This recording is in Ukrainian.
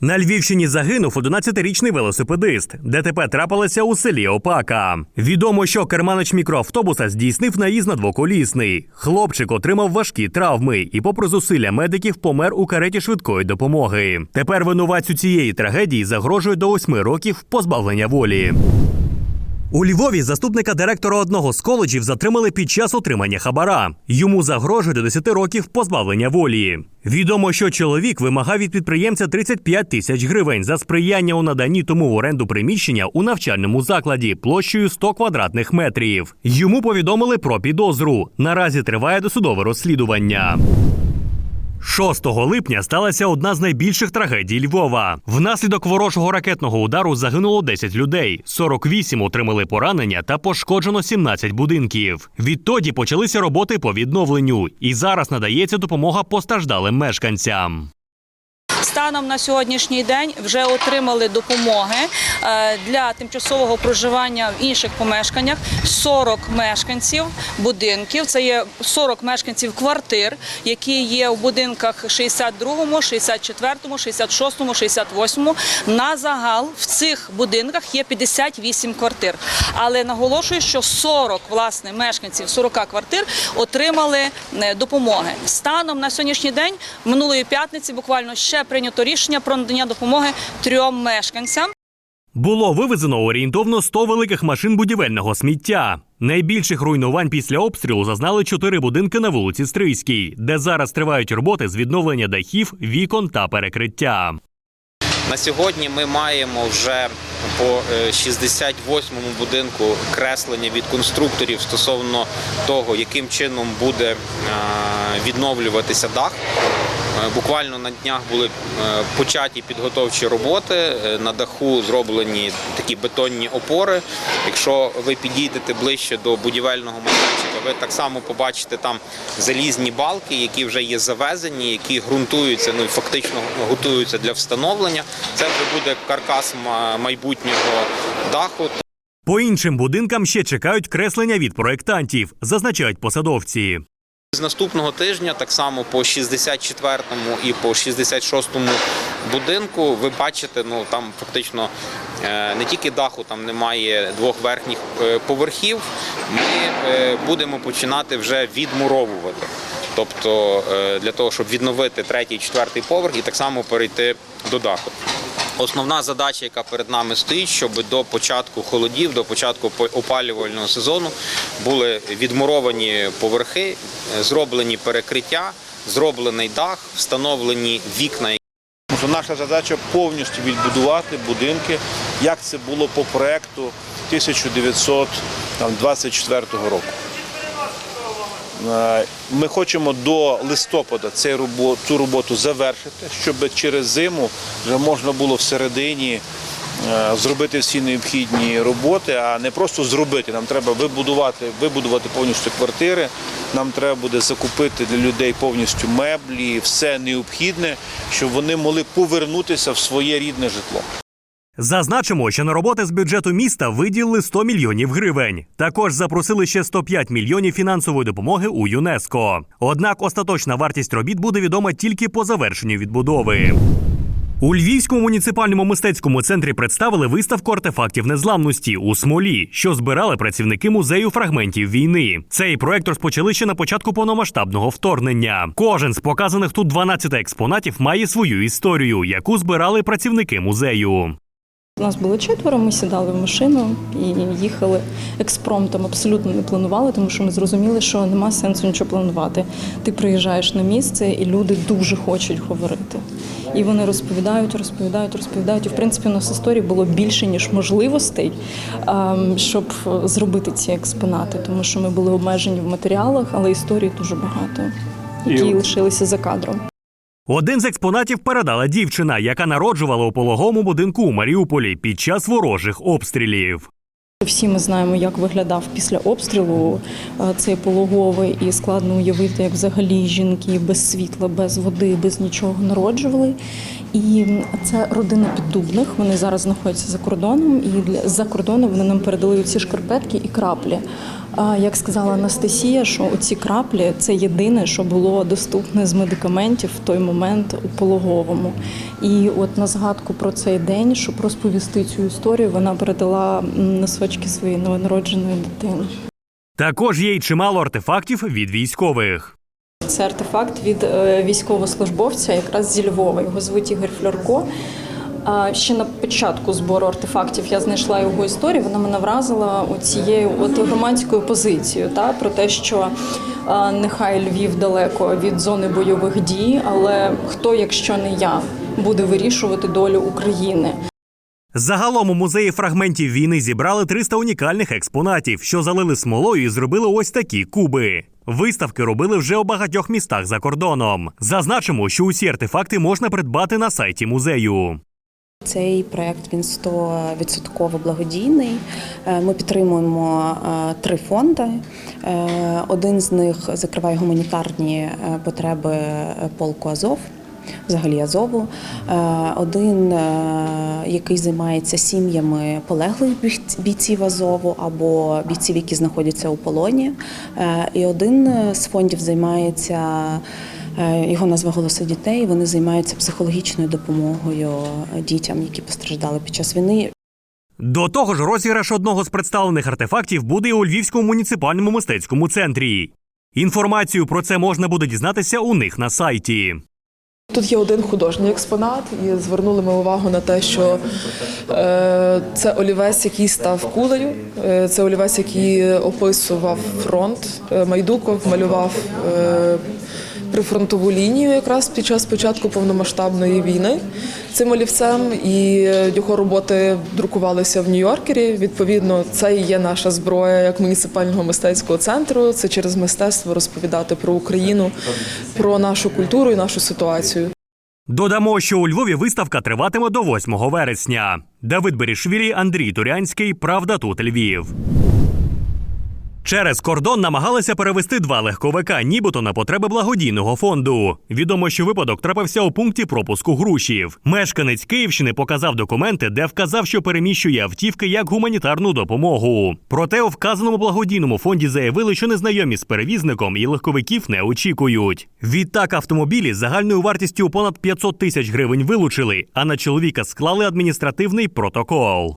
На Львівщині загинув 11-річний велосипедист. ДТП трапилося у селі Опака. Відомо, що керманич мікроавтобуса здійснив наїзд на двоколісний. Хлопчик отримав важкі травми і, попри зусилля медиків, помер у кареті швидкої допомоги. Тепер винуватцю цієї трагедії загрожує до 8 років позбавлення волі. У Львові заступника директора одного з коледжів затримали під час отримання хабара. Йому загрожує до 10 років позбавлення волі. Відомо, що чоловік вимагав від підприємця 35 тисяч гривень за сприяння у наданні тому в оренду приміщення у навчальному закладі площею 100 квадратних метрів. Йому повідомили про підозру. Наразі триває досудове розслідування. 6 липня сталася одна з найбільших трагедій Львова. Внаслідок ворожого ракетного удару загинуло 10 людей, 48 отримали поранення та пошкоджено 17 будинків. Відтоді почалися роботи по відновленню, і зараз надається допомога постраждалим мешканцям. Станом на сьогоднішній день вже отримали допомоги е, для тимчасового проживання в інших помешканнях 40 мешканців будинків. Це є 40 мешканців квартир, які є в будинках 62, 64, 66, 68. На загал в цих будинках є 58 квартир. Але наголошую, що 40 власне мешканців 40 квартир отримали е, допомоги. Станом на сьогоднішній день минулої п'ятниці буквально ще прийнято рішення про надання допомоги трьом мешканцям. Було вивезено орієнтовно 100 великих машин будівельного сміття. Найбільших руйнувань після обстрілу зазнали чотири будинки на вулиці Стрийській, де зараз тривають роботи з відновлення дахів, вікон та перекриття. На сьогодні ми маємо вже по е, 68-му будинку креслення від конструкторів стосовно того, яким чином буде е, відновлюватися дах. Е, Буквально на днях були е, початі підготовчі роботи. Е, На даху зроблені такі бетонні опори. Якщо ви підійдете ближче до будівельного майданчика, ви так само побачите там залізні балки, які вже є завезені, які ґрунтуються, ну і фактично готуються для встановлення. Це вже буде каркас майбутнього даху. По іншим будинкам ще чекають креслення від проєктантів, зазначають посадовці. З наступного тижня, так само по 64-му і по 66-му будинку, ви бачите, ну там фактично е, не тільки даху, там немає двох верхніх е, поверхів. Ми е, будемо починати вже відмуровувати. Тобто для того, щоб відновити третій, четвертий поверх і так само перейти до даху. Основна задача, яка перед нами стоїть, щоб до початку холодів, до початку опалювального сезону були відмуровані поверхи, зроблені перекриття, зроблений дах, встановлені вікна, наша задача повністю відбудувати будинки, як це було по проекту 1924 року. Е, Ми хочемо до листопада цю роботу завершити, щоб через зиму вже можна було всередині е, зробити всі необхідні роботи, а не просто зробити. Нам треба вибудувати, вибудувати повністю квартири. Нам треба буде закупити для людей повністю меблі, все необхідне, щоб вони могли повернутися в своє рідне житло. Зазначимо, що на роботи з бюджету міста виділили 100 мільйонів гривень. Також запросили ще 105 мільйонів фінансової допомоги у ЮНЕСКО. Однак остаточна вартість робіт буде відома тільки по завершенню відбудови. У Львівському муніципальному мистецькому центрі представили виставку артефактів незламності у смолі, що збирали працівники музею фрагментів війни. Цей проект розпочали ще на початку повномасштабного вторгнення. Кожен з показаних тут 12 експонатів має свою історію, яку збирали працівники музею. У нас було четверо, ми сідали в машину і їхали експромтом. Абсолютно не планували, тому що ми зрозуміли, що нема сенсу нічого планувати. Ти приїжджаєш на місце, і люди дуже хочуть говорити. І вони розповідають, розповідають, розповідають. І в принципі у нас історій було більше ніж можливостей, ем, щоб зробити ці експонати, тому що ми були обмежені в матеріалах, але історій дуже багато, які лишилися за кадром. Один з експонатів передала дівчина, яка народжувала у пологовому будинку у Маріуполі під час ворожих обстрілів. Всі ми знаємо, як виглядав після обстрілу е, цей пологовий, і складно уявити, як взагалі жінки без світла, без води, без нічого народжували. І це родина піддубних. Вони зараз знаходяться за кордоном, і для за кордону вони нам передали ці шкарпетки і краплі. Як сказала Анастасія, що ці краплі це єдине, що було доступне з медикаментів в той момент у пологовому. І от на згадку про цей день, щоб розповісти цю історію, вона передала носочки своєї новонародженої дитини. Також є й чимало артефактів від військових. Це артефакт від е, військовослужбовця, якраз зі Львова. Його звуть Ігор Фльорко. Ще на початку збору артефактів я знайшла його історію. Вона мене вразила цією от громадською позицією, та про те, що нехай Львів далеко від зони бойових дій, але хто, якщо не я, буде вирішувати долю України. Загалом у музеї фрагментів війни зібрали 300 унікальних експонатів, що залили смолою і зробили ось такі куби. Виставки робили вже у багатьох містах за кордоном. Зазначимо, що усі артефакти можна придбати на сайті музею. Цей проект він 100% благодійний. Е, Ми підтримуємо е, три фонди. Е, Один з них закриває гуманітарні потреби полку Азов. Взагалі Азову, один, який займається сім'ями полеглих бійців Азову або бійців, які знаходяться у полоні. І один з фондів займається Його назва Голоси дітей. Вони займаються психологічною допомогою е, дітям, які постраждали під час війни. До того ж, розіграш одного з представлених артефактів буде і у Львівському муніципальному мистецькому центрі. Інформацію про це можна буде дізнатися у них на сайті. Тут є один художній експонат, і звернули ми увагу на те, що е, це олівець, який став кулею. Е, це олівець, який описував фронт. Е, Майдуков малював е, прифронтову лінію якраз під час початку повномасштабної війни цим олівцем. І його роботи друкувалися в Нью-Йоркері. Відповідно, це і є наша зброя як муніципального мистецького центру. Це через мистецтво розповідати про Україну, про нашу культуру і нашу ситуацію. Додамо, що у Львові виставка триватиме до 8 вересня. Давид Берішвілі, Андрій Турянський. Правда тут Львів. Через кордон намагалися перевести два легковика, нібито на потреби благодійного фонду. Відомо, що випадок трапився у пункті пропуску грушів. Мешканець Київщини показав документи, де вказав, що переміщує автівки як гуманітарну допомогу. Проте у вказаному благодійному фонді заявили, що незнайомі з перевізником і легковиків не очікують. Відтак автомобілі загальною вартістю понад 500 тисяч гривень вилучили, а на чоловіка склали адміністративний протокол.